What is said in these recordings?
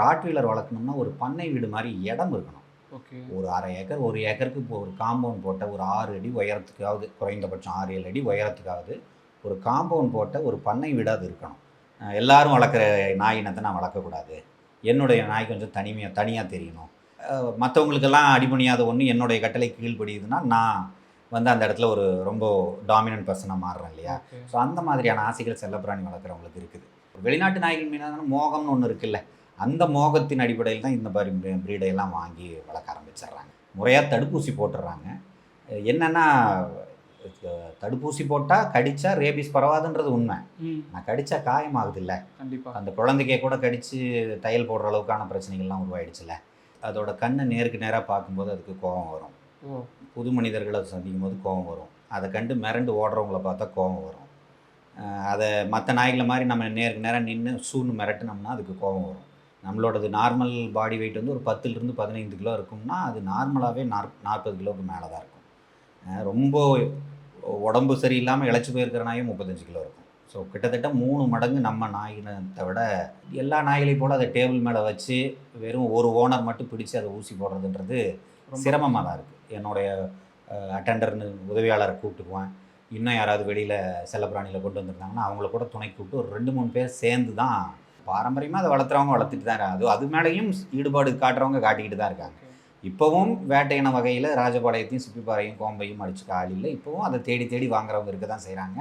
Rottweiler வளர்க்கணும்னா ஒரு பண்ணை வீடு மாதிரி இடம் இருக்கணும். ஒரு அரை ஏக்கர் ஒரு ஏக்கருக்கு இப்போ ஒரு காம்பவுண்ட் போட்ட ஒரு ஆறு அடி உயரத்துக்காவது குறைந்தபட்சம் ஆறு ஏழு அடி உயரத்துக்காவது ஒரு காம்பவுண்ட் போட்ட ஒரு பண்ணை வீடு அது இருக்கணும். எல்லாரும் வளர்க்குற நாய் இனத்தை நான் வளர்க்கக்கூடாது. என்னுடைய நாய் கொஞ்சம் தனிமையாக தனியாக தெரியணும். மற்றவங்களுக்கெல்லாம் அடிபணியாத ஒன்று என்னுடைய கட்டளை கீழ்ப்படியுதுன்னா நான் வந்து அந்த இடத்துல ஒரு ரொம்ப டாமினன்ட் பர்சனாக மாறுறேன் இல்லையா? ஸோ அந்த மாதிரியான ஆசைகள் செல்லப்பிராணி வளர்க்குறவங்களுக்கு இருக்குது. வெளிநாட்டு நாய்கள் மீதான மோகம்னு ஒன்று இருக்குல்ல? அந்த மோகத்தின் அடிப்படையில் தான் இந்த மாதிரி ப்ரீடையெல்லாம் வாங்கி வளர்க்க ஆரம்பிச்சிடுறாங்க. முறையாக தடுப்பூசி போட்டுடுறாங்க. என்னன்னா தடுப்பூசி போட்டால் கடிச்சா ரேபிஸ் பரவாதுன்றது உண்மை. நான் கடிச்சா காயமாகுது இல்லை கண்டிப்பா. அந்த குழந்தைக்கே கூட கடித்து தையல் போடுற அளவுக்கான பிரச்சனைகள்லாம் உருவாயிடுச்சுல்ல. அதோட கண்ணை நேருக்கு நேராக பார்க்கும்போது அதுக்கு கோபம் வரும். புது மனிதர்களை சந்திக்கும் போது கோபம் வரும். அதை கண்டு மிரண்டு ஓடுறவங்கள பார்த்தா கோபம் வரும். அதை மற்ற நாய்களை மாதிரி நம்ம நேருக்கு நேரம் நின்று சூன்னு மிரட்டினோம்னா அதுக்கு கோபம் வரும். நம்மளோடது நார்மல் பாடி வெயிட் வந்து ஒரு பத்துலேருந்து பதினைந்து கிலோ இருக்கும்னா அது நார்மலாகவே நாற் நாற்பது கிலோவுக்கு மேலே தான் இருக்கும் ரொம்ப உடம்பு சரியில்லாமல் இழைச்சி போயிருக்கிற நாயும் முப்பத்தஞ்சு கிலோ இருக்கும். ஸோ கிட்டத்தட்ட மூணு மடங்கு நம்ம நாயினத்தை விட எல்லா நாய்களையும் போல் அதை டேபிள் மேலே வச்சு வெறும் ஒரு ஓனர் மட்டும் பிடிச்சு அதை ஊசி போடுறதுன்றது சிரமமாக தான் இருக்குது என்னுடைய அட்டெண்டர்னு உதவியாளரை கூப்பிட்டுக்குவேன் இன்னும் யாராவது வெளியில் செல்லப்பிராணியில் கொண்டு வந்திருந்தாங்கன்னா அவங்கள கூட துணை கூப்பிட்டு ஒரு ரெண்டு மூணு பேர் சேர்ந்து தான் பாரம்பரியமாக அதை வளர்த்துறவங்க வளர்த்துட்டு தான் இருக்காங்க. அது அது மேலேயும் ஈடுபாடு காட்டுறவங்க காட்டிக்கிட்டு தான் இருக்காங்க. இப்போவும் வேட்டையின வகையில் ராஜபாளையத்தையும் சிப்பிப்பாறையும் கோம்பையும் அடிச்சுக்க ஆள் இல்லை. இப்போவும் அதை தேடி தேடி வாங்குறவங்க இருக்க தான் செய்கிறாங்க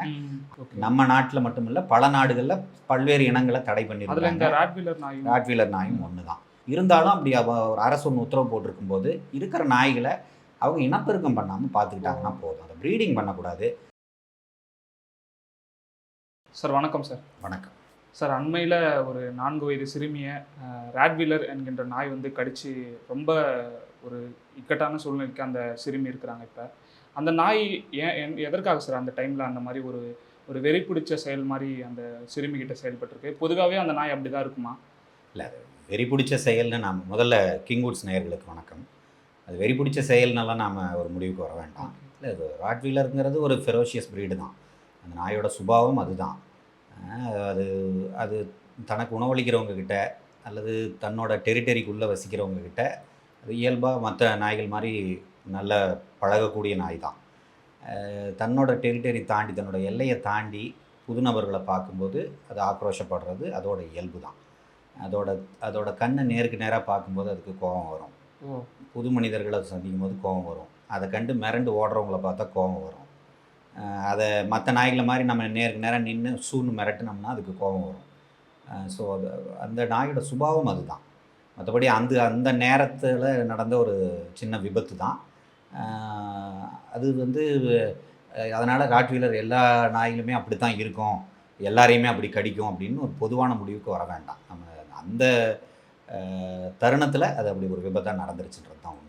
நம்ம நாட்டில் மட்டும் இல்லை பல நாடுகளில் பல்வேறு இனங்களை தடை பண்ணியிருக்காங்க ராட்வீலர் நாய் ராட்வீலர் நாயும். ஒன்று தான். இருந்தாலும் அப்படி ஒரு அரசு ஒன்று உத்தரவு போட்டிருக்கும் போது இருக்கிற நாய்களை அவங்க இனப்பெருக்கம் பண்ணாமல் பார்த்துக்கிட்டாங்கன்னா போதும். அதை ப்ரீடிங் பண்ணக்கூடாது. சார் வணக்கம் சார். வணக்கம். சார் அண்மையில் ஒரு நான்கு வயது சிறுமியை ராட்வீலர் என்கின்ற நாய் வந்து கடிச்சு ரொம்ப ஒரு இக்கட்டான சூழ்நிலைக்கு அந்த சிறுமி இருக்கிறாங்க இப்போ. அந்த நாய் ஏன் என்- எதற்காக சார் அந்த டைமில் அந்த மாதிரி ஒரு ஒரு வெறி பிடிச்ச செயல் மாதிரி அந்த சிறுமி கிட்ட செயல்பட்டிருக்கு? பொதுவாகவே அந்த நாய் அப்படி தான் இருக்குமா வெறி பிடிச்ச செயல்னு நாம் முதல்ல கிங்வுட்ஸ் நேயர்களுக்கு வணக்கம். அது வெறி பிடிச்ச செயல்னாலாம் நாம் ஒரு முடிவுக்கு வர வேண்டாம். இல்லை அது ராட்வீலருங்கிறது ஒரு ஃபெரோஷியஸ் breed தான். அந்த நாயோட சுபாவம் அதுதான். அது அது தனக்கு உணவளிக்கிறவங்க கிட்ட அல்லது தன்னோட டெரிட்டரிக்குள்ளே வசிக்கிறவங்க கிட்ட அது இயல்பாக மற்ற நாய்கள் மாதிரி நல்ல பழகக்கூடிய நாய் தான் தன்னோட டெரிட்டரி தாண்டி தன்னோட எல்லையை தாண்டி புது நபர்களை பார்க்கும்போது அது ஆக்ரோஷப்படுறது அதோட இயல்பு தான் அதோட அதோட கண்ணை நேருக்கு நேராக பார்க்கும்போது அதுக்கு கோபம் வரும். புது மனிதர்களை சந்திக்கும் போது கோபம் வரும். அதை கண்டு மிரண்டு ஓடுறவங்கள பார்த்தா கோபம் வரும். அதை மற்ற நாய்களை மாதிரி நம்ம நேருக்கு நேரம் நின்று சூன்னு மிரட்டினோம்னா அதுக்கு கோபம் வரும். ஸோ அது அந்த நாயோட சுபாவம் அதுதான். மற்றபடி அந்த அந்த நேரத்தில் நடந்த ஒரு சின்ன விபத்து தான். அது வந்து அதனால் ராட்வீலர் எல்லா நாய்களுமே அப்படி தான் இருக்கும். எல்லாரையுமே அப்படி கடிக்கும் அப்படின்னு ஒரு பொதுவான முடிவுக்கு வர வேண்டாம். நம்ம அந்த தருணத்தில் அது அப்படி ஒரு விபத்தாக நடந்துருச்சுன்றது தான் உண்மை.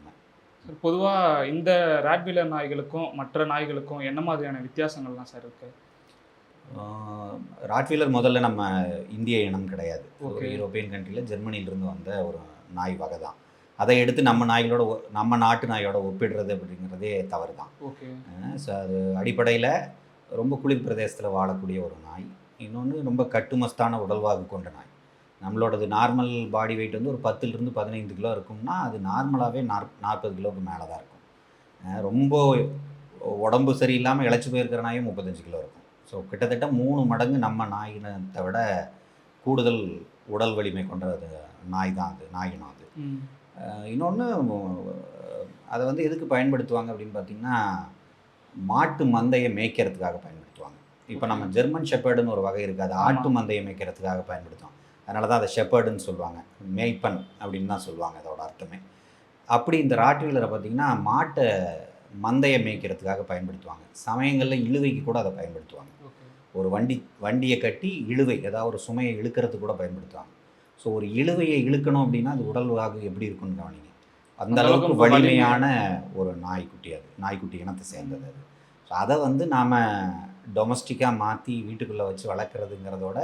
சார் பொதுவாக இந்த ராட்வீலர் நாய்களுக்கும் மற்ற நாய்களுக்கும் என்ன மாதிரியான வித்தியாசங்கள்லாம் சார் இருக்கு? ஆஹ் ராட்வீலர் முதல்ல நம்ம இந்திய இனம் கிடையாது. ஒரு. யூரோப்பியன் கண்ட்ரியில் ஜெர்மனியிலிருந்து வந்த ஒரு நாய் வகை தான். அதை எடுத்து நம்ம நாய்களோட ஒ- நம்ம நாட்டு நாயோட ஒப்பிடுறது அப்படிங்கிறதே தவறு தான். ஓகே. ஸோ அது அடிப்படையில் ரொம்ப குளிர் பிரதேசத்தில் வாழக்கூடிய ஒரு நாய். இன்னொன்று ரொம்ப கட்டுமஸ்தான உடல்வாகு கொண்ட நாய். நம்மளோடது நார்மல் பாடி வெயிட் வந்து ஒரு பத்துலேருந்து பதினைந்து கிலோ இருக்கும்னா அது நார்மலாகவே நாற் நாற்பது கிலோவுக்கு மேலே தான் இருக்கும் ரொம்ப உடம்பு சரியில்லாமல் இழைச்சி போயிருக்கிற நாயும் முப்பத்தஞ்சு கிலோ இருக்கும். ஸோ கிட்டத்தட்ட மூணு மடங்கு நம்ம நாயினத்தை விட கூடுதல் உடல் வலிமை கொண்ட அது நாய் தான் அது நாயினம் அது. இன்னொன்று அதை வந்து எதுக்கு பயன்படுத்துவாங்க அப்படின்னு பார்த்தீங்கன்னா மாட்டு மந்தையை மேய்க்கிறதுக்காக பயன்படுத்துவாங்க. இப்போ நம்ம ஜெர்மன் ஷெப்பர்டுன்னு ஒரு வகை இருக்குது அது ஆட்டு. மந்தையை மேய்க்கிறதுக்காக பயன்படுத்துவோம் அதனால தான் அதை ஷெப்பர்டுன்னு சொல்லுவாங்க. மேய்ப்பன் அப்படின்னு தான் சொல்லுவாங்க அதோட அர்த்தமே. அப்படி இந்த ராட்வீலரை பார்த்தீங்கன்னா மாட்டை மந்தையை மேய்க்கிறதுக்காக பயன்படுத்துவாங்க. சமயங்களில் இழுவைக்கு கூட அதை பயன்படுத்துவாங்க. ஒரு வண்டி வண்டியை கட்டி இழுவை ஏதாவது ஒரு சுமையை இழுக்கிறதுக்கு கூட பயன்படுத்துவாங்க. ஸோ ஒரு இழுவையை இழுக்கணும் அப்படின்னா அது உடல் வாகு எப்படி இருக்கும்னு கவனிங்க. அந்த அளவுக்கு அளவுக்கு வலிமை. வலிமையான ஒரு நாய்க்குட்டி அது. நாய்க்குட்டி இனத்தை சேர்ந்தது அது. ஸோ அதை வந்து நாம் டொமஸ்டிக்காக மாற்றி வீட்டுக்குள்ளே வச்சு வளர்க்குறதுங்கிறதோட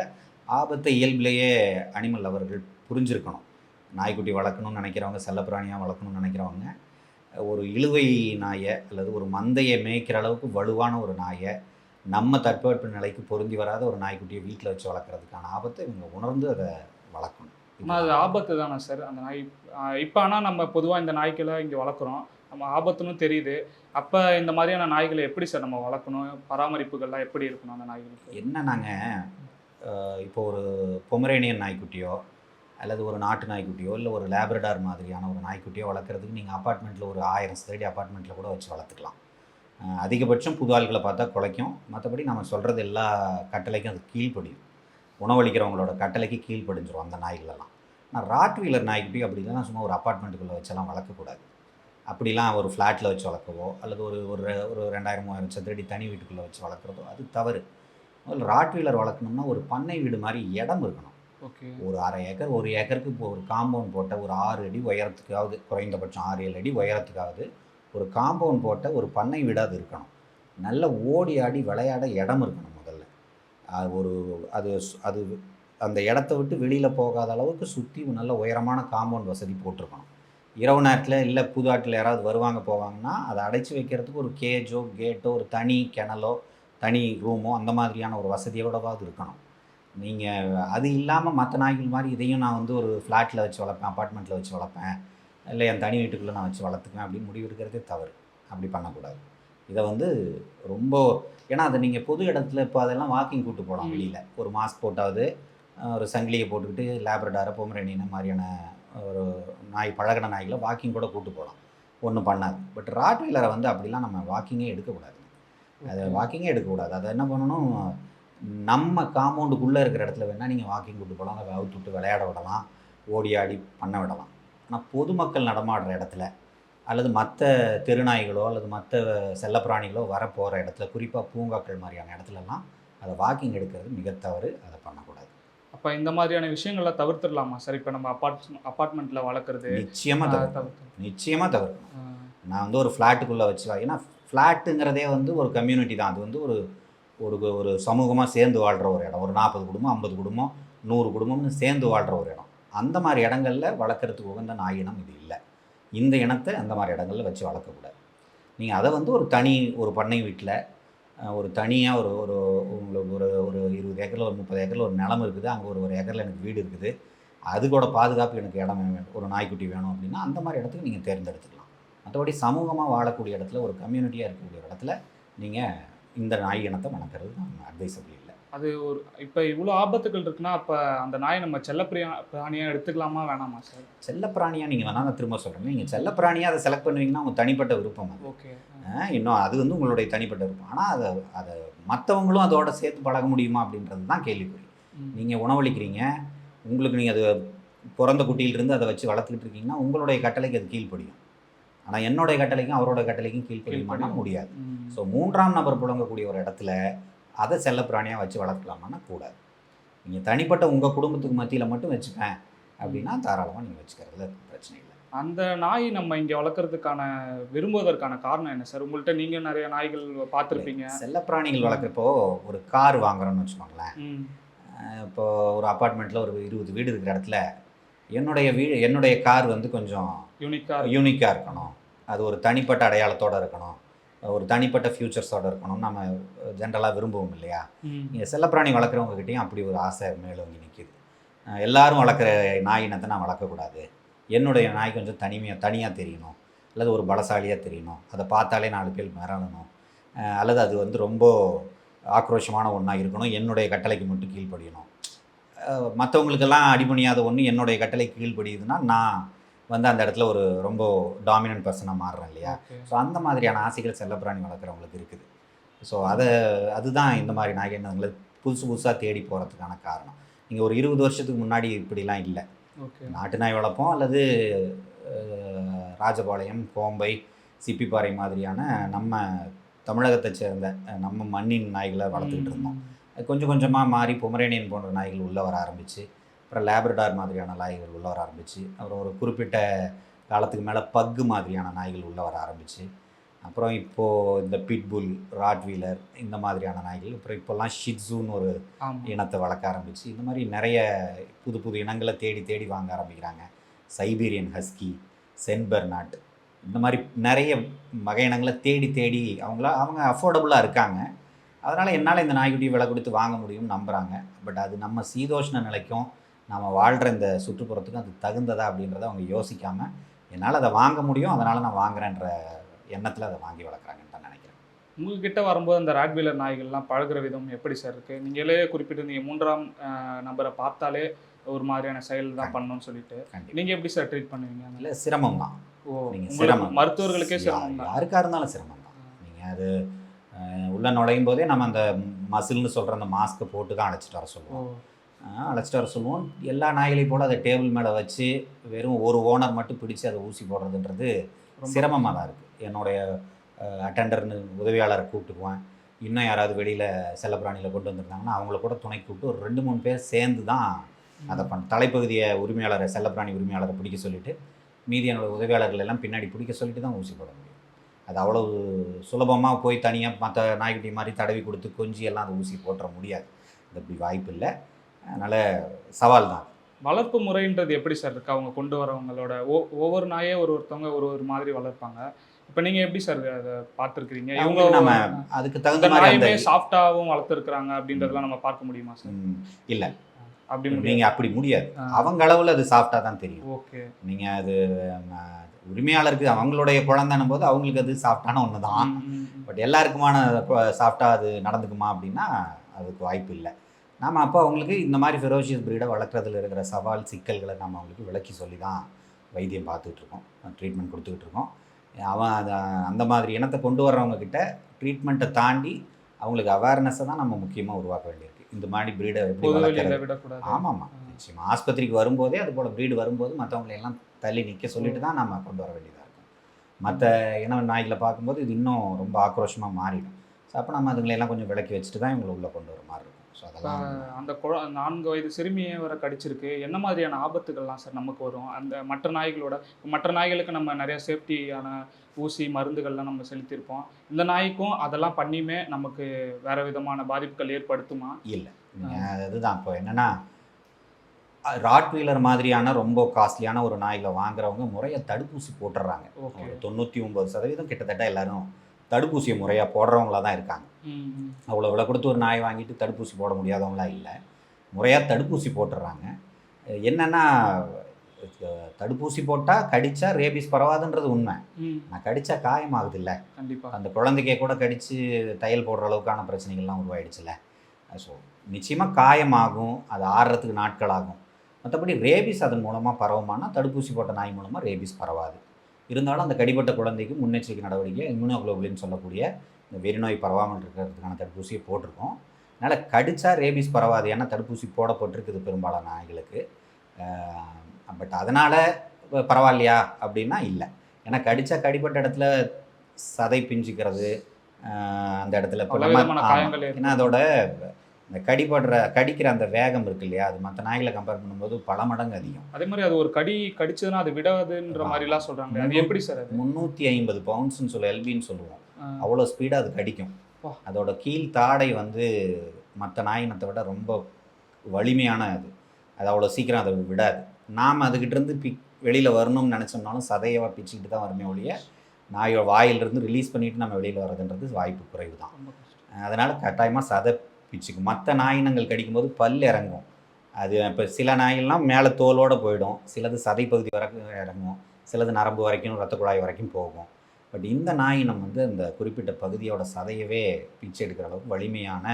ஆபத்தை இயல்பிலேயே அனிமல் அவர்கள் புரிஞ்சிருக்கணும். நாய்க்குட்டி வளர்க்கணும்னு நினைக்கிறவங்க செல்லப்பிராணியாக வளர்க்கணும்னு நினைக்கிறவங்க ஒரு இழுவை நாயை அல்லது ஒரு மந்தையை மேய்க்கிற அளவுக்கு வலுவான ஒரு நாயை நம்ம தட்பவெட்ப நிலைக்கு பொருந்தி வராத ஒரு நாய்க்குட்டியை வீட்டில் வச்சு வளர்க்குறதுக்கான ஆபத்தை இவங்க உணர்ந்து அதை வளர்க்கணும். ஆனால் அது ஆபத்து தானே சார். அந்த நாய் இப்போ ஆனால் நம்ம பொதுவாக இந்த நாய்க்களை இங்கே வளர்க்குறோம். நம்ம ஆபத்துன்னு தெரியுது. அப்போ இந்த மாதிரியான நாய்களை எப்படி சார் நம்ம வளர்க்கணும்? பராமரிப்புகள்லாம் எப்படி இருக்கணும் அந்த நாய்களுக்கு? என்ன நாங்கள் இப்போ ஒரு பொமரேனியன் நாய்க்குட்டியோ அல்லது ஒரு நாட்டு நாய்க்குட்டியோ இல்லை ஒரு லேப்ரடார் மாதிரியான ஒரு நாய்க்குட்டியோ வளர்க்குறதுக்கு நீங்கள் அப்பார்ட்மெண்ட்டில் ஒரு ஆயிரம் சதுரடி அப்பார்ட்மெண்ட்டில் கூட வச்சு வளர்த்துக்கலாம். அதிகபட்சம் புது ஆள்களை பார்த்தா குலைக்கும். மற்றபடி நம்ம சொல்கிறது எல்லா கட்டளைக்கும் அது கீழ்ப்படியும். உணவளிக்கிறவங்களோட கட்டளைக்கு கீழ்ப்படிஞ்சிரும் அந்த நாய்களெல்லாம். ஆனால் ராட் வீலர் நாய்க்குட்டி அப்படிலாம் சும்மா ஒரு அப்பார்ட்மெண்ட்டுக்குள்ளே வச்செல்லாம் வளர்க்கக்கூடாது. அப்படிலாம் ஒரு ஃப்ளாட்டில் வச்சு வளர்க்கவோ அல்லது ஒரு ஒரு ஒரு ரெண்டாயிரம் மூவாயிரம் சதுரடி தனி வீட்டுக்குள்ளே வச்சு வளர்க்குறதோ அது தவறு. முதல்ல ராட் வீலர் வளர்க்கணும்னா ஒரு பண்ணை வீடு மாதிரி இடம் இருக்கணும். ஓகே. ஒரு அரை ஏக்கர் ஒரு ஏக்கருக்கு இப்போ ஒரு காம்பவுண்ட் போட்ட ஒரு ஆறு அடி உயரத்துக்காவது குறைந்தபட்சம் ஆறு ஏழு அடி உயரத்துக்காவது ஒரு காம்பவுண்ட் போட்ட ஒரு பண்ணை வீடாது இருக்கணும். நல்ல ஓடி ஆடி விளையாட இடம் இருக்கணும் முதல்ல. அது ஒரு அது அது அந்த இடத்த விட்டு வெளியில் போகாத அளவுக்கு சுற்றி நல்ல உயரமான காம்பவுண்ட் வசதி போட்டிருக்கணும். இரவு நேரத்தில் இல்லை புது ஆட்டில் யாராவது வருவாங்க போவாங்கன்னா அதை அடைச்சி வைக்கிறதுக்கு ஒரு கேஜோ கேட்டோ ஒரு தனி கிணலோ தனி ரூமோ அந்த மாதிரியான ஒரு வசதியோடவாது இருக்கணும். நீங்கள் அது இல்லாமல் மற்ற நாய்கள் மாதிரி இதையும் நான் வந்து ஒரு ஃப்ளாட்டில் வச்சு வளர்ப்பேன் அப்பார்ட்மெண்ட்டில் வச்சு வளர்ப்பேன். இல்லை என் தனி வீட்டுக்குள்ளே நான் வச்சு வளர்த்துக்குவேன் அப்படின்னு முடிவு எடுக்கிறதே தவறு. அப்படி பண்ணக்கூடாது. இதை வந்து ரொம்ப ஏன்னா அதை நீங்கள் பொது இடத்துல இப்போ அதெல்லாம் வாக்கிங் கூட்டு போகலாம். வெளியில். ஒரு மாஸ்க் போட்டாவது ஒரு சங்கிலியை போட்டுக்கிட்டு லேப்ரடார பொமரேனியன் மாதிரியான ஒரு நாய் பழகின நாய்களை வாக்கிங் கூட கூட்டு போகலாம். ஒன்றும் பண்ணாது. பட் ராட் வீலரை வந்து அப்படிலாம் நம்ம வாக்கிங்கே எடுக்கக்கூடாது. அதை வாக்கிங்கே எடுக்கக்கூடாது. அதை என்ன பண்ணணும்? நம்ம காம்பவுண்டுக்குள்ளே இருக்கிற இடத்துல வேணால் நீங்கள் வாக்கிங் கூட்டு போகலாம். அதை அவுத்து விட்டு விளையாட விடலாம். ஓடி ஆடி பண்ண விடலாம். ஆனால் பொதுமக்கள் நடமாடுற இடத்துல அல்லது மற்ற தெருநாய்களோ அல்லது மற்ற செல்லப்பிராணிகளோ வரப்போகிற இடத்துல குறிப்பாக பூங்காக்கள் மாதிரியான இடத்துலலாம் அதை வாக்கிங் எடுக்கிறது மிக தவறு. அதை பண்ணக்கூடாது. அப்போ இந்த மாதிரியான விஷயங்களை தவிர்த்துடலாமா? சார் இப்போ நம்ம அப்பார்ட் அப்பார்ட்மெண்ட்டில் வளர்க்குறது நிச்சயமாக தவிர தவிர்த்து. நிச்சயமாக தவிர்க்கணும். நான் வந்து ஒரு ஃப்ளாட்டுக்குள்ளே வச்சு ஏன்னா ஃப்ளாட்டுங்கிறதே வந்து ஒரு கம்யூனிட்டி தான். அது வந்து ஒரு ஒரு ஒரு சமூகமாக சேர்ந்து வாழ்கிற ஒரு இடம். ஒரு நாற்பது குடும்பம் ஐம்பது குடும்பம் நூறு குடும்பம்னு சேர்ந்து வாழ்கிற ஒரு இடம். அந்த மாதிரி இடங்களில் வளர்க்குறதுக்கு உகந்த நாய் இனம் இது இல்லை. இந்த இனத்தை அந்த மாதிரி இடங்களில் வச்சு வளர்க்கக்கூடாது. நீங்கள் அதை வந்து ஒரு தனி ஒரு பண்ணை வீட்டில் ஒரு தனியாக ஒரு ஒரு உங்களுக்கு ஒரு ஒரு இருபது ஏக்கரில் ஒரு முப்பது ஏக்கரில் ஒரு நிலம் இருக்குது. அங்கே ஒரு ஒரு ஏக்கரில் எனக்கு வீடு இருக்குது. அது கூட பாதுகாப்பு எனக்கு இடம் வேணும் ஒரு நாய்க்குட்டி வேணும் அப்படின்னா அந்த மாதிரி இடத்துக்கு நீங்கள் தேர்ந்தெடுத்துக்கலாம். மற்றபடி சமூகமாக வாழக்கூடிய இடத்துல ஒரு கம்யூனிட்டியாக இருக்கக்கூடிய இடத்துல நீங்கள் இந்த நாய் இனத்தை வளர்க்குறது நம்ம அட்வைசபிள் இல்லை அது ஒரு இப்போ இவ்வளோ ஆபத்துகள் இருக்குன்னா அப்போ அந்த நாயை நம்ம செல்லப்பிரியா பிராணியாக எடுத்துக்கலாமா வேணாமா சார்? செல்லப்பிராணியாக நீங்கள் வேணால் நான் திரும்ப சொல்கிறேன் நீங்கள் செல்லப்பிராணியாக அதை செலக்ட் பண்ணுவீங்கன்னா உங்கள் தனிப்பட்ட விருப்பம் ஓகே. இன்னும் அது வந்து உங்களுடைய தனிப்பட்ட விருப்பம். ஆனால் அதை அதை மற்றவங்களும் அதோட சேர்த்து பழக முடியுமா அப்படின்றது தான் கேள்விக்குறி. நீங்கள் உணவளிக்கிறீங்க உங்களுக்கு நீங்கள் அது பிறந்த குட்டியிலிருந்து அதை வச்சு வளர்த்துக்கிட்டு இருக்கீங்கன்னா உங்களுடைய கட்டளைக்கு அது கீழ்ப்படியும். ஆனால் என்னுடைய கட்டளைக்கும் அவரோட கட்டளைக்கும் கீழ்ப்படியுமானா கீழ்ப்படியும். முடியாது. ஸோ மூன்றாம் நபர் புழங்கக்கூடிய ஒரு இடத்துல அதை செல்லப்பிராணியாக வச்சு வளர்க்கலாமான்னா கூடாது. நீங்கள் தனிப்பட்ட உங்கள் குடும்பத்துக்கு மத்தியில் மட்டும் வச்சுப்பேன் அப்படின்னா தாராளமாக நீங்கள் வச்சுக்கிறதுல பிரச்சனை இல்லை. அந்த நாய் நம்ம இங்கே வளர்க்குறதுக்கான விரும்புவதற்கான காரணம் என்ன சார்? உங்கள்கிட்ட நீங்கள் நிறைய நாய்கள் பார்த்துருப்பீங்க. செல்லப்பிராணிகள் வளர்க்குறப்போ ஒரு கார் வாங்குறோன்னு வச்சுக்கோங்களேன். ம். அஹ் இப்போ ஒரு அப்பார்ட்மெண்ட்டில் ஒரு இருபது வீடு இருக்கிற இடத்துல என்னுடைய வீடு என்னுடைய கார் வந்து கொஞ்சம் யூனிக்காக யூனிக்காக இருக்கணும். அது ஒரு தனிப்பட்ட அடையாளத்தோடு இருக்கணும். ஒரு தனிப்பட்ட ஃபியூச்சர்ஸோடு இருக்கணும் நம்ம ஜென்ரலாக விரும்புவோம் இல்லையா? நீங்கள் செல்லப்பிராணி வளர்க்குறவங்ககிட்டயும் அப்படி ஒரு ஆசை மேலோங்கி நிற்கிது எல்லாரும் வளர்க்குற நாய் இனத்தை நான் வளர்க்கக்கூடாது. என்னுடைய நாய் கொஞ்சம் தனிமையாக தனியாக தெரியணும். அல்லது ஒரு பலசாலியாக தெரியணும். அதை பார்த்தாலே நாலு பேர் மிரளணும். அல்லது அது வந்து ரொம்ப ஆக்ரோஷமான ஒன்றா இருக்கணும். என்னுடைய கட்டளைக்கு மட்டும் கீழ்ப்படியணும். மற்றவங்களுக்கெல்லாம் அடிபணியாத ஒன்று என்னுடைய கட்டளைக்கு கீழ்ப்படியுதுன்னா நான் வந்து அந்த இடத்துல ஒரு ரொம்ப டாமினன்ட் பர்சனாக மாறுறேன் இல்லையா? ஸோ அந்த மாதிரியான ஆசைகள் செல்லப்பிராணி வளர்க்குறவங்களுக்கு இருக்குது. ஸோ அதை அதுதான் இந்த மாதிரி நாய்கள் புதுசு புதுசாக தேடி போகிறதுக்கான காரணம். நீங்கள் ஒரு இருபது வருஷத்துக்கு முன்னாடி இப்படிலாம் இல்லை. நாட்டு நாய் வளர்ப்போம் அல்லது ராஜபாளையம் கோம்பை சிப்பிப்பாறை மாதிரியான நம்ம தமிழகத்தை சேர்ந்த நம்ம மண்ணின் நாய்களை வளர்த்துக்கிட்டு இருந்தோம். கொஞ்சம் கொஞ்சமாக மாறி பொமரேனியன் போன்ற நாய்கள் உள்ளே வர ஆரம்பிச்சு அப்புறம் லேப்ரடார் மாதிரியான நாய்கள் உள்ளே வர ஆரம்பிச்சு அப்புறம் ஒரு குறிப்பிட்ட காலத்துக்கு மேலே பக்கு மாதிரியான நாய்கள் உள்ளே வர ஆரம்பிச்சு அப்புறம் இப்போது இந்த பிட்புல் ராட்வீலர் இந்த மாதிரியான நாய்கள் அப்புறம் இப்போல்லாம் ஷிட்ஸுன்னு ஒரு இனத்தை வளர்க்க ஆரம்பிச்சு இந்த மாதிரி நிறைய புது புது இனங்களை தேடி தேடி வாங்க ஆரம்பிக்கிறாங்க. சைபீரியன் ஹஸ்கி சென்ட் பெர்னாட் இந்த மாதிரி நிறைய வகை இனங்களை தேடி தேடி அவங்கள அவங்க அஃபோர்டபுளாக இருக்காங்க. அதனால் என்னால் இந்த நாய்க்குட்டி விலை கொடுத்து வாங்க முடியும்னு நம்புகிறாங்க பட் அது நம்ம சீதோஷ்ண நிலைக்கும் நம்ம வாழ்கிற இந்த சுற்றுப்புறத்துக்கும் அது தகுந்ததா அப்படின்றத அவங்க யோசிக்காமல் என்னால் அதை வாங்க முடியும் அதனால் நான் வாங்குறேன்ற எண்ணத்தில் அதை வாங்கி வளர்க்குறாங்கன்னு தான் நினைக்கிறேன். உங்ககிட்ட வரும்போது அந்த ராட்வீலர் நாய்கள்லாம் பழகுற விதம் எப்படி சார் இருக்கு? நீங்களே குறிப்பிட்டிருந்தீங்க மூன்றாம் நபரை பார்த்தாலே ஒரு மாதிரியான செயல் தான் பண்ணணும்னு சொல்லிட்டு. கண்டிப்பாக நீங்க எப்படி சார் ட்ரீட் பண்ணுவீங்க? இல்லை சிரமம் தான். ஓ சிரமம். மருத்துவர்களுக்கே சிரமம் தான். யாருக்காக இருந்தாலும் சிரமம் தான். நீங்கள் அது உள்ள நுழையும் போதே நம்ம அந்த மசில்னு சொல்கிற அந்த மாஸ்க்கை போட்டு தான் அழைச்சிட்டு வர சொல்லுவோம். அழைச்சிட்டு வர சொல்லுவோம். எல்லா நாய்களையும் போல் அதை டேபிள் மேலே வச்சு வெறும் ஒரு ஓனர் மட்டும் பிடிச்சு அதை ஊசி போடுறதுன்றது சிரமமாக தான் இருக்குது என்னுடைய அட்டெண்டர்னு உதவியாளரை கூப்பிட்டுக்குவேன் இன்னும் யாராவது வெளியில் செல்லப்பிராணியில் கொண்டு வந்திருந்தாங்கன்னா அவங்கள கூட துணை கூப்பிட்டு ஒரு ரெண்டு மூணு பேர் சேர்ந்து தான் அதை பண்ண தலைப்பகுதியை உரிமையாளரை செல்லப்பிராணி உரிமையாளரை பிடிக்க சொல்லிட்டு மீதி என்னோட உதவியாளர்கள் எல்லாம் பின்னாடி பிடிக்க சொல்லிட்டு தான் ஊசி போட முடியும். அது அவ்வளவு சுலபமாக போய் தனியாக மற்ற நாய்க்குட்டி மாதிரி தடவி கொடுத்து கொஞ்சி எல்லாம் அந்த ஊசி போட்டுற முடியாது. அது அப்படி வாய்ப்பு இல்லை. அதனால் சவால் தான். வளர்ப்பு முறைன்றது எப்படி சார் இருக்கு? அவங்க கொண்டு வரவங்களோட ஒ- ஒவ்வொரு நாயே ஒரு ஒருத்தவங்க ஒரு ஒரு மாதிரி வளர்ப்பாங்க. இப்போ நீங்க எப்படி சார் அதை பார்த்துருக்கீங்க இவங்க நம்ம அதுக்கு தகுந்த மாதிரி நாயுமே சாஃப்டாகவும் வளர்த்துருக்குறாங்க அப்படின்றதெல்லாம் நம்ம பார்க்க முடியுமா சார்? இல்லை. அப்படி நீங்கள் அப்படி முடியாது. அவங்க அளவில் அது சாஃப்டாக தான் தெரியும். ஓகே. நீங்கள் அது உரிமையாளருக்கு அவங்களுடைய குழந்தைன்னும் போது அவங்களுக்கு அது சாஃப்டான ஒன்று தான் பட் எல்லாருக்குமான சாஃப்டாக அது நடந்துக்குமா அப்படின்னா அதுக்கு வாய்ப்பு இல்லை. நாம் அப்போ அவங்களுக்கு இந்த மாதிரி ஃபெரோஷியஸ் ப்ரீடை வளர்க்குறதுல இருக்கிற சவால் சிக்கல்களை நம்ம அவங்களுக்கு விளக்கி சொல்லி தான் வைத்தியம் பார்த்துக்கிட்டு இருக்கோம். ட்ரீட்மெண்ட் கொடுத்துக்கிட்டு இருக்கோம். அவன் அதை அந்த மாதிரி இனத்தை கொண்டு வர்றவங்க கிட்ட ட்ரீட்மெண்ட்டை தாண்டி அவங்களுக்கு அவேர்னஸை தான் நம்ம முக்கியமாக உருவாக்க வேண்டியிருக்கு. இந்த மாதிரி ப்ரீடை எப்படி வளர்க்குறது? வெளியில விடக்கூடாது ஆமாம்மா நிச்சயமா. ஆஸ்பத்திரிக்கு வரும்போதே அது போல் ப்ரீடு வரும்போது மற்றவங்களை எல்லாம் தள்ளி நிற்க சொல்லிட்டு தான் நம்ம கொண்டு வர வேண்டியதாக இருக்கும். மற்ற இன நாய்களை பார்க்கும்போது இது இன்னும் ரொம்ப ஆக்ரோஷமாக மாறிடும். ஸோ அப்போ நம்ம அதுங்களை எல்லாம் கொஞ்சம் விலக்கி வச்சுட்டு தான் இவங்களை உள்ளே கொண்டு வர மாதிரி இருக்கும். ஸோ அதெல்லாம் அந்த குழ நான்கு வயது சிறுமியை வர கடிச்சிருக்கு. என்ன மாதிரியான ஆபத்துகள்லாம் சார் நமக்கு வரும்? அந்த மற்ற நாய்களோட மற்ற நாய்களுக்கு நம்ம நிறைய சேஃப்டியான ஊசி மருந்துகள்லாம் நம்ம செலுத்தியிருப்போம். இந்த நாய்க்கும் அதெல்லாம் பண்ணியுமே நமக்கு வேற விதமான பாதிப்புகள் ஏற்படுத்துமா? இல்லை. அதுதான். இப்போ என்னென்னா ராட்வீலர் மாதிரியான ரொம்ப காஸ்ட்லியான ஒரு நாய்களை வாங்குறவங்க முறையை தடுப்பூசி போட்டுடுறாங்க தொண்ணூற்றி ஒம்பது சதவீதம் கிட்டத்தட்ட எல்லாரும் தடுப்பூசியை முறையாக போடுறவங்களா தான் இருக்காங்க. அவ்வளோ விலை கொடுத்து ஒரு நாய் வாங்கிட்டு தடுப்பூசி போட முடியாதவங்களாம் இல்லை. முறையாக தடுப்பூசி போட்டுடுறாங்க என்னன்னா தடுப்பூசி போட்டால் கடிச்சா ரேபிஸ் பரவாதுன்றது உண்மை. நான் கடிச்சா காயமாகுது இல்லை கண்டிப்பா. அந்த குழந்தைக்கே கூட கடித்து தையல் போடுற அளவுக்கான பிரச்சனைகள்லாம் உருவாயிடுச்சுல்ல. ஸோ நிச்சயமாக காயமாகும். அது ஆறுறதுக்கு நாட்கள் ஆகும். மற்றபடி ரேபிஸ் அதன் மூலமாக பரவுமானா தடுப்பூசி போட்ட நாய் மூலமாக ரேபிஸ் பரவாது. இருந்தாலும் அந்த கடிப்பட்ட குழந்தைக்கு முன்னெச்சரிக்கை நடவடிக்கை இம்யூனோகுளோபுலின் சொல்லக்கூடிய இந்த வெறிநோய் பரவாமல் இருக்கிறதுக்கான தடுப்பூசியை போட்டிருக்கோம். அதனால் கடிச்சா ரேபிஸ் பரவாது. ஏன்னா தடுப்பூசி போடப்பட்டிருக்குது பெரும்பாலான நாய்களுக்கு பட் அதனால் பரவாயில்லையா அப்படின்னா இல்லை. ஏன்னா கடிச்சா கடிப்பட்ட இடத்துல சதை பிஞ்சிக்கிறது அந்த இடத்துல ஏன்னா. அதோட இந்த கடிபடுற கடிக்கிற அந்த வேகம் இருக்கு இல்லையா? அது மற்ற நாய்களை கம்பேர் பண்ணும்போது பல மடங்கு அதிகம். அதே மாதிரி அது ஒரு கடி கடிச்சதுன்னா அது விடாதுன்ற. மாதிரிலாம் சொல்றாங்க அது எப்படி சார் அது? முந்நூற்றி ஐம்பது பவுன்ஸ்னு சொல்ல எல்பின்னு சொல்லுவோம். அவ்வளோ ஸ்பீடாக அது கடிக்கும். அதோட கீழ் தாடை வந்து மற்ற நாயினத்தை விட ரொம்ப வலிமையான அது. அது அவ்வளோ சீக்கிரம் அதை விடாது. நாம் அதுக்கிட்டேருந்து பி வெளியில் வரணும்னு நினச்சோம்னாலும் சதையை பிச்சுக்கிட்டு தான் வருமே ஒழிய நாயோட வாயிலிருந்து ரிலீஸ் பண்ணிட்டு நம்ம வெளியில் வர்றதுன்றது வாய்ப்பு குறைவு தான். அதனால் கட்டாயமாக சதை பிச்சுக்கும். மற்ற நாயினங்கள் கடிக்கும்போது பல் இறங்கும். அது இப்போ சில நாய்கள்லாம் மேலே தோலோடு போயிடும். சிலது சதை பகுதி வரைக்கும் இறங்கும். சிலது நரம்பு வரைக்கும் ரத்த குழாய் வரைக்கும் போகும். பட் இந்த நாயினம் வந்து அந்த குறிப்பிட்ட பகுதியோட சதையவே பிச்சை எடுக்கிற அளவுக்கு வலிமையான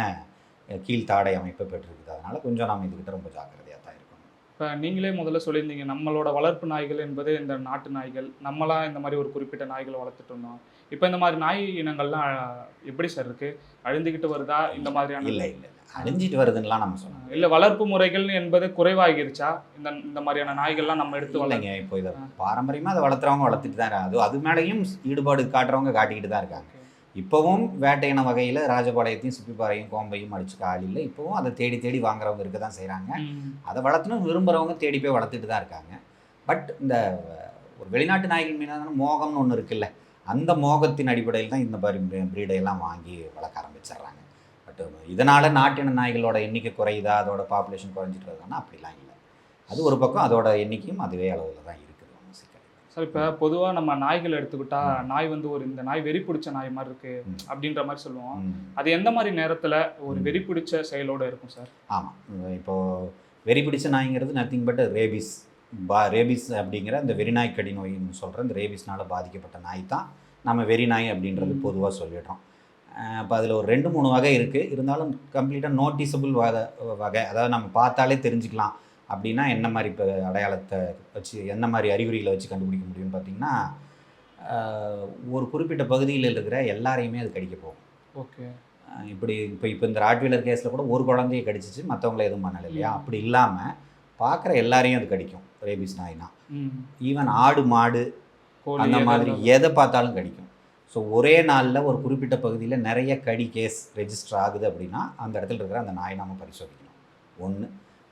கீழ்த்தாடை அமைப்பை பெற்றிருக்குது. அதனால் கொஞ்சம் நாம் இதுக்கிட்ட ரொம்ப ஜாக்கிரதையாக இப்போ நீங்களே முதல்ல சொல்லியிருந்தீங்க நம்மளோட வளர்ப்பு நாய்கள் என்பது இந்த நாட்டு நாய்கள். நம்மளா இந்த மாதிரி ஒரு குறிப்பிட்ட நாய்களை வளர்த்துட்டு இருந்தோம் இப்போ இந்த மாதிரி நாய் இனங்கள்லாம் எப்படி சார் இருக்கு? அழிந்துகிட்டு வருதா? இந்த மாதிரியான இல்லை இல்லை அழிஞ்சிட்டு வருதுன்னுலாம் நம்ம சொன்னோம் இல்ல வளர்ப்பு முறைகள் என்பது குறைவாகிருச்சா? இந்த இந்த மாதிரியான நாய்கள்லாம் நம்ம எடுத்து வளர்க்க இல்லைங்க இப்போ இதை பாரம்பரியமாக அதை வளர்த்துறவங்க வளர்த்துட்டு தான் அது அது மேலேயும் ஈடுபாடு காட்டுறவங்க காட்டிக்கிட்டு தான் இருக்காங்க. இப்போவும் வேட்டையின வகையில் ராஜபாளையத்தையும் சிப்பிப்பாறையும் கோம்பையும் அடிச்சு காலில் இப்போவும் அதை தேடி தேடி வாங்குறவங்க இருக்க தான் செய்கிறாங்க. அதை வளர்த்தணும் விரும்புகிறவங்க தேடி போய் வளர்த்துட்டு தான் இருக்காங்க. பட் இந்த ஒரு வெளிநாட்டு நாய்கள் மீதான மோகம்னு ஒன்று இருக்குல்ல அந்த மோகத்தின் அடிப்படையில் தான் இந்த மாதிரி பிரீடையெல்லாம் வாங்கி வளர்க்க ஆரம்பிச்சிடுறாங்க. பட் இதனால் நாட்டின நாய்களோட எண்ணிக்கை குறையுதா? அதோட பாப்புலேஷன் குறைஞ்சிட்டு வருதுன்னா அப்படிலாம் இல்லை. அது ஒரு பக்கம் அதோட எண்ணிக்கையும் அதுவே அளவில் தான் இருக்குது இல்லை. சார் இப்போ பொதுவாக நம்ம நாய்கள் எடுத்துக்கிட்டா நாய் வந்து ஒரு இந்த நாய் வெறி பிடிச்ச நாய் மாதிரி இருக்கு. அப்படின்ற மாதிரி சொல்லுவோம். அது எந்த மாதிரி நேரத்துல ஒரு. வெறி பிடிச்ச செயலோட இருக்கும் சார் ஆமாம் இப்போது வெறி பிடிச்ச நாய்ங்கிறது நத்திங் பட் ரேபிஸ் பா ரேபிஸ் அப்படிங்கிற அந்த வெறிநாய் கடி நோயின்னு சொல்கிற இந்த ரேபிஸ்னால் பாதிக்கப்பட்ட நாய் தான் நம்ம வெறி நாய் அப்படின்றது. பொதுவாக சொல்லிடுறோம் இப்போ அதில் ஒரு ரெண்டு மூணு வகை இருக்குது இருந்தாலும் கம்ப்ளீட்டாக நோட்டிசபிள் வகை வகை அதாவது நம்ம பார்த்தாலே தெரிஞ்சுக்கலாம் அப்படின்னா என்ன மாதிரி இப்போ அடையாளத்தை வச்சு என்ன மாதிரி அறிகுறிகளை வச்சு கண்டுபிடிக்க முடியும்னு பார்த்தீங்கன்னா ஒரு குறிப்பிட்ட பகுதியில் இருக்கிற எல்லாரையுமே அது கடிக்க போகும். ஓகே. இப்படி இப்போ இப்போ இந்த ராட்வீலர் கேஸில் கூட ஒரு குழந்தைய கடிச்சிச்சு மற்றவங்கள எதுவும் பண்ணலை இல்லையா. அப்படி இல்லாமல் பார்க்குற எல்லாரையும் அது கடிக்கும். ரேபிஸ் நாய்னா. ஈவன் ஆடு மாடு அந்த மாதிரி. எதை பார்த்தாலும் கடிக்கும். ஸோ ஒரே நாளில் ஒரு குறிப்பிட்ட பகுதியில் நிறைய கடி கேஸ் ரெஜிஸ்டர் ஆகுது அப்படின்னா அந்த இடத்துல இருக்கிற அந்த நாயை நம்ம பரிசோதிக்கணும். ஒன்று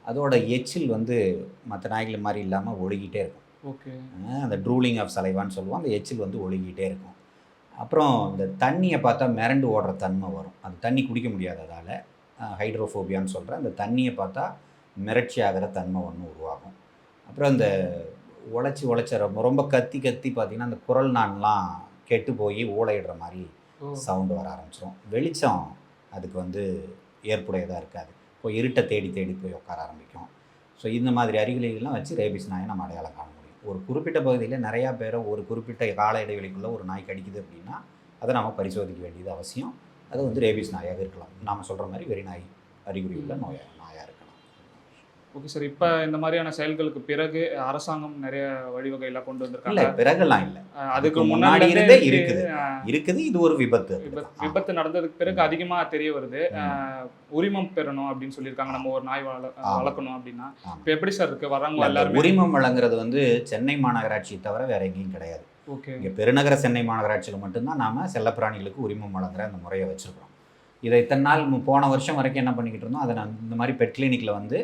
அதோட எச்சில் வந்து மற்ற நாய்கள் மாதிரி இல்லாமல் ஒழுகிட்டே இருக்கும். ஓகே. அந்த ட்ரூலிங் ஆஃப் சலைவான்னு சொல்லுவோம். அந்த எச்சில் வந்து ஒழுகிட்டே இருக்கும். அப்புறம் இந்த தண்ணியை பார்த்தா மிரண்டு ஓடுற தன்மை வரும். அந்த தண்ணி குடிக்க முடியாததால் ஹைட்ரோஃபோபியான்னு சொல்கிற அந்த தண்ணியை பார்த்தா மிரட்சி ஆகிற தன்மை ஒன்று உருவாகும். அப்புறம் இந்த உழைச்சி உழைச்ச ரொம்ப ரொம்ப கத்தி கத்தி பார்த்தீங்கன்னா அந்த குரல் நான்லாம் கெட்டு போய் ஊழையிடுற மாதிரி சவுண்டு வர ஆரம்பிச்சிடும் வெளிச்சம் அதுக்கு வந்து ஏற்புடையதாக இருக்காது. இப்போ இருட்டை தேடி தேடி போய் உட்கார ஆரம்பிக்கும். ஸோ இந்த மாதிரி அறிகுறிகள்லாம் வச்சு ரேபிஸ் நாயை நம்ம அடையாளம் காண முடியும். ஒரு குறிப்பிட்ட பகுதியில் நிறையா பேரை ஒரு குறிப்பிட்ட கால இடைவெளிக்குள்ளே ஒரு நாய் கடிக்குது அப்படின்னா அதை நம்ம பரிசோதிக்க வேண்டியது அவசியம். அது வந்து ரேபிஸ் நாயாக இருக்கலாம். நாம சொல்கிற மாதிரி வெறி நாய் அறிகுறி உள்ள நோயா நாயாக ஓகே சார் இப்போ இந்த மாதிரியான செயல்களுக்கு பிறகு அரசாங்கம் நிறைய வழிவகையெல்லாம் கொண்டு இல்லை வந்திருக்காங்க பிறகுலாம் இல்லை. அதுக்கு முன்னாடி இருந்தே இருக்குது. இருக்குது இது ஒரு விபத்து. விபத்து நடந்ததுக்கு பிறகு அதிகமா தெரிய வருது. உரிமம் பெறணும் அப்படின்னு சொல்லியிருக்காங்க. நம்ம ஒரு நாய் வள-. வளர்க்கணும் அப்படின்னா. இப்போ எப்படி சார் இருக்கு? அந்த எல்லாருமே உரிமம் வழங்குறது வந்து சென்னை மாநகராட்சியை தவிர வேற எங்கேயும் கிடையாது. ஓகே இங்கே பெருநகர சென்னை மாநகராட்சியில் மட்டும்தான் நாம செல்லப்பிராணிகளுக்கு உரிமம் வழங்குற அந்த முறையை வச்சுருக்கிறோம். இதை இத்தனை நாள் போன வருஷம் வரைக்கும் என்ன பண்ணிக்கிட்டு இருந்தோம்? அதை நான் இந்த மாதிரி பெட் கிளினிக்கில் வந்து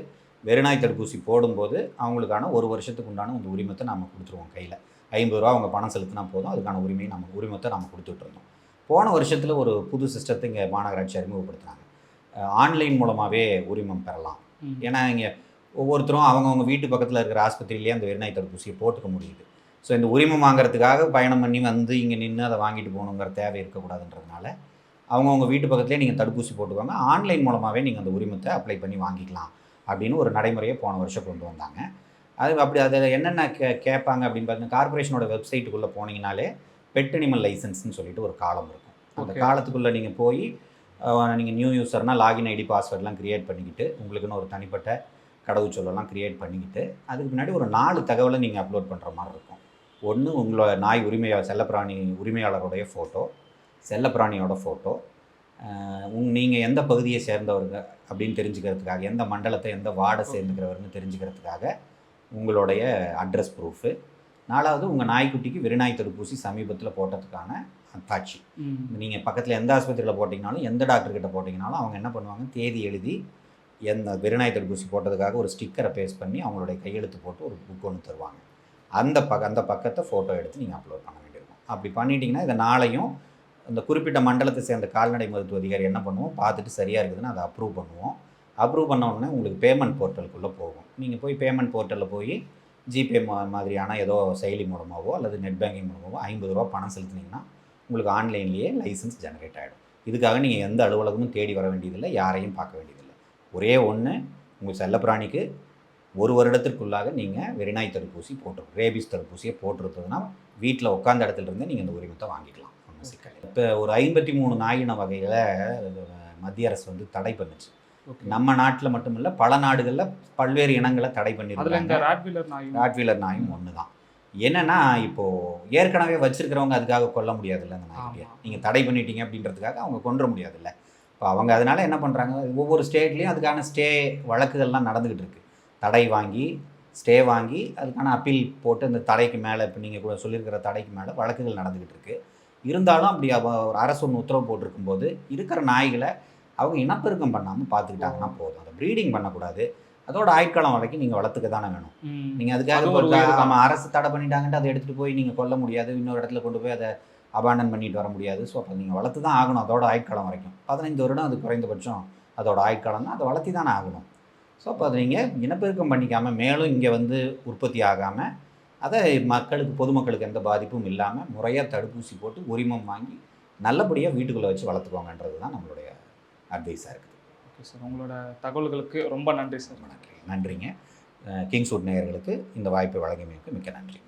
வெறிநாய் தடுப்பூசி போடும்போது அவங்களுக்கான ஒரு வருஷத்துக்கு உண்டான அந்த உரிமத்தை நம்ம கொடுத்துருவோம் கையில். ஐம்பது ரூபா அவங்க பணம் செலுத்தினா போதும் அதுக்கான உரிமையை நம்ம உரிமத்தை நம்ம கொடுத்துட்டு இருந்தோம். போன வருஷத்தில் ஒரு புது சிஸ்டத்தை இங்கே மாநகராட்சி அறிமுகப்படுத்தினாங்க. ஆன்லைன் மூலமாகவே உரிமம் பெறலாம். ஏன்னா இங்கே ஒவ்வொருத்தரும் அவங்கவுங்க வீட்டு பக்கத்தில் இருக்கிற ஆஸ்பத்திரியிலேயே அந்த வெறிநாய் தடுப்பூசியை போட்டுக்க முடியுது. ஸோ இந்த உரிமம் வாங்குறதுக்காக பயணம் பண்ணி வந்து இங்கே நின்று அதை வாங்கிட்டு போகணுங்கிற தேவை இருக்கக்கூடாதுன்றதுனால அவங்கவுங்க வீட்டு பக்கத்துலேயே நீங்கள் தடுப்பூசி போட்டுக்கோங்க. ஆன்லைன் மூலமாகவே நீங்கள் அந்த உரிமத்தை அப்ளை பண்ணி வாங்கிக்கலாம். அப்படின்னு ஒரு நடைமுறையை போன வருஷம் கொண்டு வந்தாங்க. அது அப்படி அதில் என்னென்ன கே கேட்பாங்க அப்படின்னு பார்த்தீங்கன்னா கார்பரேஷனோட வெப்சைட்டுக்குள்ளே போனீங்கனாலே பெட் அனிமல் லைசன்ஸ்னு சொல்லிட்டு ஒரு காலம் இருக்கும். அந்த. காலத்துக்குள்ளே நீங்கள் போய் நீங்கள் நியூ யூஸர்னால் லாகின் ஐடி பாஸ்வேர்ட்லாம் க்ரியேட் பண்ணிக்கிட்டு உங்களுக்குன்னு ஒரு தனிப்பட்ட கடவுச்சொல்லலாம் க்ரியேட் பண்ணிக்கிட்டு அதுக்கு முன்னாடி ஒரு நாலு தகவலை நீங்கள் அப்லோட் பண்ணுற மாதிரி இருக்கும். ஒன்று உங்களோட நாய் உரிமையாளர் செல்லப்பிராணி உரிமையாளருடைய ஃபோட்டோ செல்லப்பிராணியோட ஃபோட்டோ உங் நீங்கள் எந்த பகுதியை சேர்ந்தவருங்க அப்படின்னு தெரிஞ்சுக்கிறதுக்காக எந்த மண்டலத்தை எந்த வார்டை சேர்ந்துக்கிறவருன்னு தெரிஞ்சுக்கிறதுக்காக உங்களுடைய அட்ரஸ் ப்ரூஃபு. நாலாவது உங்கள் நாய்க்குட்டிக்கு வெறிநாய் தடுப்பூசி சமீபத்தில் போட்டதுக்கான அத்தாட்சி. நீங்கள் பக்கத்தில் எந்த ஆஸ்பத்திரியில் போட்டிங்கனாலும் எந்த டாக்டர் கிட்ட போட்டிங்கனாலும் அவங்க என்ன பண்ணுவாங்க தேதி எழுதி எந்த வெறிநாய் தடுப்பூசி போட்டதுக்காக ஒரு ஸ்டிக்கரை பேஸ்ட் பண்ணி அவங்களுடைய கையெழுத்து போட்டு ஒரு புக் ஒன்று தருவாங்க. அந்த பக்க அந்த பக்கத்தை ஃபோட்டோ எடுத்து நீங்கள் அப்லோட் பண்ண வேண்டியிருக்கும். அப்படி பண்ணிட்டீங்கன்னா இதை நாளையும் அந்த குறிப்பிட்ட மண்டலத்தை சேர்ந்த கால்நடை மருத்துவ அதிகாரி என்ன பண்ணுவோம்? பார்த்துட்டு சரியாக இருக்குதுன்னு அதை அப்ரூவ் பண்ணுவோம். அப்ரூவ் பண்ண உடனே உங்களுக்கு பேமெண்ட் போர்ட்டலுக்குள்ளே போகும். நீங்கள் போய் பேமெண்ட் போர்ட்டலில் போய் ஜிபே மா மாதிரியான ஏதோ செயலி மூலமாகவோ அல்லது நெட் பேங்கிங் மூலமாகவோ ஐம்பது ரூபா பணம் செலுத்தினீங்கன்னா உங்களுக்கு ஆன்லைன்லேயே லைசன்ஸ் ஜெனரேட் ஆகிடும் இதுக்காக நீங்கள் எந்த அலுவலகமும் தேடி வர வேண்டியதில்லை யாரையும் பார்க்க வேண்டியதில்லை. ஒரே ஒன்று உங்கள் செல்லப்பிராணிக்கு ஒரு வருடத்திற்குள்ளாக நீங்கள் வெறிநாய் தடுப்பூசி போட்டு ரேபிஸ் தடுப்பூசியை போட்டிருந்ததுன்னா வீட்டில் உட்காந்த இடத்துல இருந்தே நீங்கள் இந்த உரிமத்தை வாங்கிக்கலாம். சிக்கல். இல்லை. இப்போ ஒரு ஐம்பத்தி மூணு நாயின வகைகளை மத்திய அரசு வந்து தடை பண்ணுச்சு. நம்ம நாட்டில் மட்டுமில்ல பல நாடுகளில் பல்வேறு இனங்களை தடை பண்ணியிருக்காங்க ராட்வீலர் நாய் ராட்வீலர் நாயும் ஒன்று தான் என்னன்னா இப்போது ஏற்கனவே வச்சிருக்கிறவங்க அதுக்காக கொல்ல முடியாதுல்ல அந்த நாய்க்குட்டியை. நீங்கள் தடை பண்ணிட்டீங்க அப்படின்றதுக்காக அவங்க கொன்ற முடியாதுல்ல. இப்போ அவங்க அதனால என்ன பண்ணுறாங்க ஒவ்வொரு ஸ்டேட்லேயும் அதுக்கான ஸ்டே வழக்குகள்லாம் நடந்துக்கிட்டு இருக்கு. தடை வாங்கி ஸ்டே வாங்கி அதுக்கான அப்பீல் போட்டு அந்த தடைக்கு மேலே இப்போ நீங்கள் கூட சொல்லியிருக்கிற தடைக்கு மேலே வழக்குகள் நடந்துக்கிட்டு இருக்கு. இருந்தாலும் அப்படி ஒரு அரசு ஒன்று உத்தரவு போட்டிருக்கும்போது இருக்கிற நாய்களை அவங்க இனப்பெருக்கம் பண்ணாமல் பார்த்துக்கிட்டாங்கன்னா போதும். அதை ப்ரீடிங் பண்ணக்கூடாது. அதோட ஆயுட்காலம் வரைக்கும் நீங்கள் வளர்த்துக்க தானே வேணும். நீங்கள் அதுக்காக. நம்ம அரசு தடை பண்ணிட்டாங்கன்ட்டு அதை எடுத்துகிட்டு போய் நீங்கள் கொல்ல முடியாது. இன்னொரு இடத்துல கொண்டு போய் அதை அபாண்டன் பண்ணிட்டு வர முடியாது. ஸோ அப்போ நீங்கள் வளர்த்து தான் ஆகணும் அதோட ஆயுட்காலம் வரைக்கும். பதினைந்து வருடம் அது குறைந்தபட்சம் அதோட ஆயுட்காலம் தான். அதை வளர்த்தி தானே ஆகணும். ஸோ அப்போ அதை நீங்கள் இனப்பெருக்கம் பண்ணிக்காமல் மேலும் இங்கே வந்து உற்பத்தி ஆகாமல் அதை மக்களுக்கு பொதுமக்களுக்கு எந்த பாதிப்பும் இல்லாமல் முறையாக தடுப்பூசி போட்டு உரிமம் வாங்கி நல்லபடியாக வீட்டுக்குள்ளே வச்சு வளர்த்துக்கோங்கன்றது தான் நம்மளுடைய அட்வைஸாக இருக்குது. ஓகே சார் உங்களோட தகவல்களுக்கு ரொம்ப நன்றி சார் நன்றி. நன்றிங்க. கிங்ஸ்வுட் நேயர்களுக்கு இந்த வாய்ப்பை வழங்கியமைக்கு மிக்க நன்றி